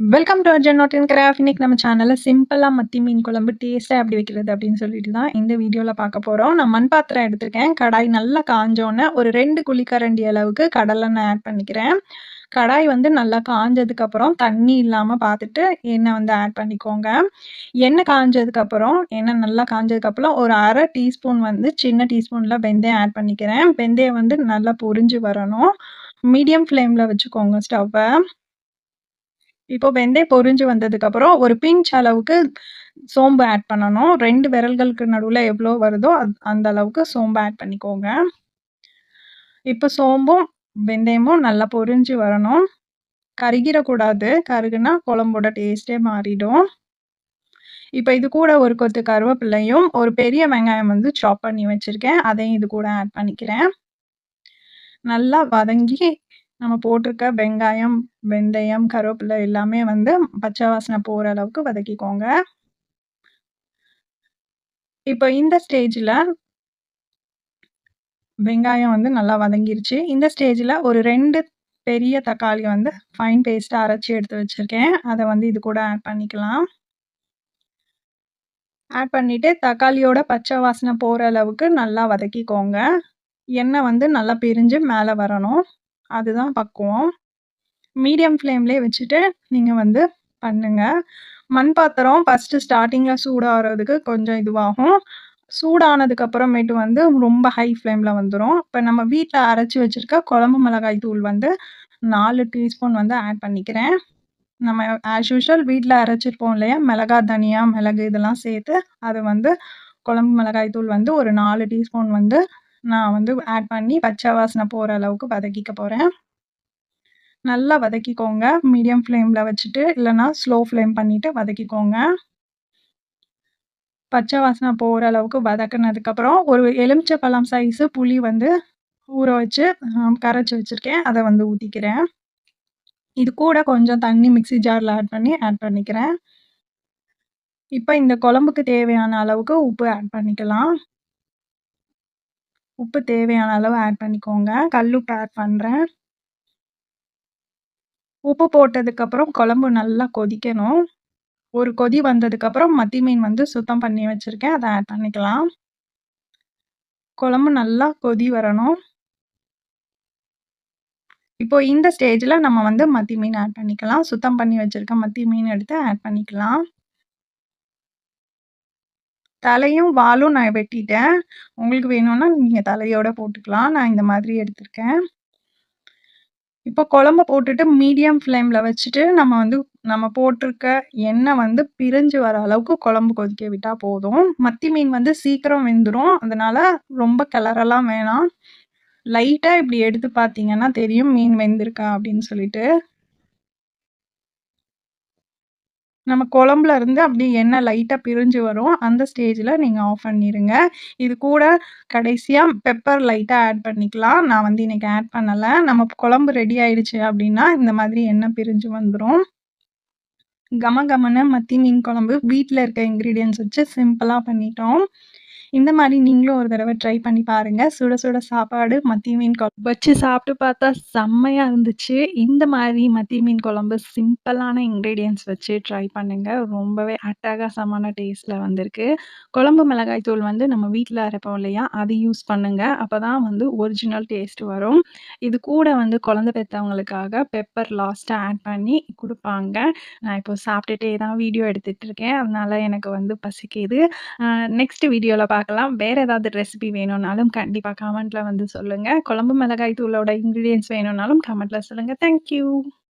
Welcome to Arjun note in graph இன்னைக்கு நம்ம சேனலில் சிம்பிளாக மத்தி மீன் குழம்பு டேஸ்ட்டாக எப்படி வைக்கிறது அப்படின்னு சொல்லிட்டு தான் இந்த வீடியோவில் பார்க்க போகிறோம் நான் மண் பாத்திரம் எடுத்திருக்கேன். கடாய் நல்லா காஞ்சோன்னே ஒரு ரெண்டு குழிக்கரண்டி அளவுக்கு கடலெண்ணெய் ஆட் பண்ணிக்கிறேன். கடாய் வந்து நல்லா காஞ்சதுக்கப்புறம் தண்ணி இல்லாமல் பார்த்துட்டு எண்ணெய் வந்து ஆட் பண்ணிக்கோங்க. எண்ணெய் காஞ்சதுக்கப்புறம் எண்ணெய் நல்லா காஞ்சதுக்கப்புறம் ஒரு அரை டீஸ்பூன் வந்து சின்ன டீஸ்பூனில் வெந்தயம் ஆட் பண்ணிக்கிறேன். வெந்தயம் வந்து நல்லா பொரிஞ்சு வரணும். மீடியம் ஃப்ளேமில் வச்சுக்கோங்க ஸ்டவ்வை இப்போ வெந்தயம் பொரிஞ்சு வந்ததுக்கப்புறம் ஒரு பிஞ்ச் அளவுக்கு சோம்பு ஆட் பண்ணணும். ரெண்டு விரல்களுக்கு நடுவில் எவ்வளோ வருதோ அந்த அளவுக்கு சோம்பு ஆட் பண்ணிக்கோங்க. இப்போ சோம்பும், வெந்தயமும் நல்லா பொரிஞ்சு வரணும். கருகிடக்கூடாது கருகுனா குழம்போட டேஸ்ட்டே மாறிடும். இப்போ இது கூட ஒரு கொத்து கருவேப்பிள்ளையும் ஒரு பெரிய வெங்காயம் வந்து சாப் பண்ணி வச்சுருக்கேன் அதையும் இது கூட ஆட் பண்ணிக்கிறேன். நல்லா வதங்கி நம்ம போட்டிருக்க வெங்காயம், வெந்தயம், கருவேப்பிலை எல்லாமே வந்து பச்சை வாசனை போகிற அளவுக்கு வதக்கிக்கோங்க. இப்போ இந்த ஸ்டேஜில் வெங்காயம் வந்து நல்லா வதங்கிருச்சு. இந்த ஸ்டேஜில் ஒரு ரெண்டு பெரிய தக்காளி வந்து ஃபைன் பேஸ்ட்டாக அரைச்சி எடுத்து வச்சுருக்கேன் அதை வந்து இது கூட ஆட் பண்ணிக்கலாம். ஆட் பண்ணிவிட்டு தக்காளியோட பச்சை வாசனை போகிற அளவுக்கு நல்லா வதக்கிக்கோங்க. எண்ணெய் வந்து நல்லா பிரிஞ்சு மேலே வரணும். அதுதான் பக்குவம். மீடியம் ஃப்ளேம்லேயே வச்சுட்டு நீங்கள் வந்து பண்ணுங்கள் மண் பாத்திரம் ஃபர்ஸ்ட்டு ஸ்டார்டிங்கில் சூடாகிறதுக்கு கொஞ்சம் இதுவாகும். சூடானதுக்கப்புறமேட்டு வந்து ரொம்ப ஹை ஃப்ளேமில் வந்துடும் இப்போ நம்ம வீட்டில் அரைச்சி வச்சுருக்க குழம்பு மிளகாய் தூள் வந்து நாலு டீஸ்பூன் வந்து ஆட் பண்ணிக்கிறேன். நம்ம ஆஸ் யூஷுவல் வீட்டில் அரைச்சிருப்போம் இல்லையா? மிளகா, தனியா, மிளகு இதெல்லாம் சேர்த்து அது வந்து குழம்பு மிளகாய் தூள் வந்து ஒரு நாலு டீஸ்பூன் வந்து நான் வந்து ஆட் பண்ணி பச்சை வாசனை போகிற அளவுக்கு வதக்கிக்க போகிறேன் நல்லா வதக்கிக்கோங்க. மீடியம் ஃப்ளேமில் வச்சுட்டு இல்லைன்னா ஸ்லோ ஃப்ளேம் பண்ணிவிட்டு வதக்கிக்கோங்க. பச்சை வாசனை போகிற அளவுக்கு வதக்குனதுக்கப்புறம் ஒரு எலுமிச்சை பழம் சைஸு புளி வந்து ஊற வச்சு கரைச்சி வச்சுருக்கேன் வச்சிருக்கேன். வந்து ஊத்திக்கிறேன். இது கூட கொஞ்சம் தண்ணி மிக்ஸி ஜாரில் ஆட் பண்ணி ஆட் பண்ணிக்கிறேன். இப்போ இந்த குழம்புக்கு தேவையான அளவுக்கு உப்பு ஆட் பண்ணிக்கலாம். உப்பு தேவையான அளவு ஆட் பண்ணிக்கோங்க. கல்லுப்பு ஆட் பண்ணுறேன் உப்பு போட்டதுக்கப்புறம் குழம்பு நல்லா கொதிக்கணும். ஒரு கொதி வந்ததுக்கப்புறம் மத்தி மீன் வந்து சுத்தம் பண்ணி வச்சுருக்கேன் அதை ஆட் பண்ணிக்கலாம். குழம்பு நல்லா கொதி வரணும். இப்போ இந்த ஸ்டேஜில் நம்ம வந்து மத்தி மீன் ஆட் பண்ணிக்கலாம். சுத்தம் பண்ணி வச்சுருக்க மத்தி மீன் எடுத்து ஆட் பண்ணிக்கலாம். தலையும், வாலும் நான் வெட்டிட்டேன். உங்களுக்கு வேணும்னா நீங்கள் தலையோட போட்டுக்கலாம். நான் இந்த மாதிரி எடுத்திருக்கேன். இப்போ குழம்ப போட்டுட்டு மீடியம் ஃப்ளேமில் வச்சுட்டு நம்ம வந்து நம்ம போட்டிருக்க எண்ணெய் வந்து பிரிஞ்சு வர அளவுக்கு குழம்பு கொதிக்க விட்டால் போதும். மத்தி மீன் வந்து சீக்கிரம் வெந்துடும் அதனால் ரொம்ப கிளறலாம் வேணாம். லைட்டாக இப்படி எடுத்து பார்த்தீங்கன்னா தெரியும் மீன் வெந்திருக்கா அப்படின்னு சொல்லிட்டு. நம்ம குழம்புல இருந்து அப்படியே எண்ணெய் லைட்டாக பிரிஞ்சு வரும். அந்த ஸ்டேஜில் நீங்கள் ஆஃப் பண்ணிடுங்க இது கூட கடைசியாக பெப்பர் லைட்டாக ஆட் பண்ணிக்கலாம். நான் வந்து இன்றைக்கி ஆட் பண்ணலை நம்ம குழம்பு ரெடி ஆயிடுச்சு அப்படின்னா இந்த மாதிரி எண்ணெய் பிரிஞ்சு வந்துடும் கம கமன மத்தி மீன் குழம்பு வீட்டில் இருக்க இன்க்ரீடியன்ஸ் வச்சு சிம்பிளாக பண்ணிட்டோம். இந்த மாதிரி நீங்களும் ஒரு தடவை ட்ரை பண்ணி பாருங்கள் சுட சுட சாப்பாடு, மத்தி மீன் குழம்பு வச்சு சாப்பிட்டு பார்த்தா செம்மையாக இருந்துச்சு. இந்த மாதிரி மத்தி மீன் குழம்பு சிம்பிளான இன்கிரீடியன்ட்ஸ் வச்சு ட்ரை பண்ணுங்கள் ரொம்பவே அட்டகாசமான டேஸ்ட்டில் வந்திருக்கு. குழம்பு மிளகாய் தூள் வந்து நம்ம வீட்டில் அரைப்போம் இல்லையா? அது யூஸ் பண்ணுங்கள் அப்போ தான் வந்து ஒரிஜினல் டேஸ்ட் வரும். இது கூட வந்து குழந்தை பெற்றவங்களுக்காக பெப்பர் லாஸ்ட்டாக ஆட் பண்ணி கொடுப்பாங்க நான் இப்போ சாப்பிட்டுட்டே தான் வீடியோ எடுத்துகிட்டு இருக்கேன். அதனால் எனக்கு வந்து பசிக்குது. நெக்ஸ்ட் வீடியோவில் பார்த்து பார்க்கலாம். வேற ஏதாவது ரெசிபி வேணும்னாலும் கண்டிப்பாக கமெண்ட்ல வந்து சொல்லுங்க. குழம்பு மிளகாய் தூளோட இன்கிரீடியன்ட்ஸ் வேணும்னாலும் கமெண்ட்ல சொல்லுங்க. Thank you.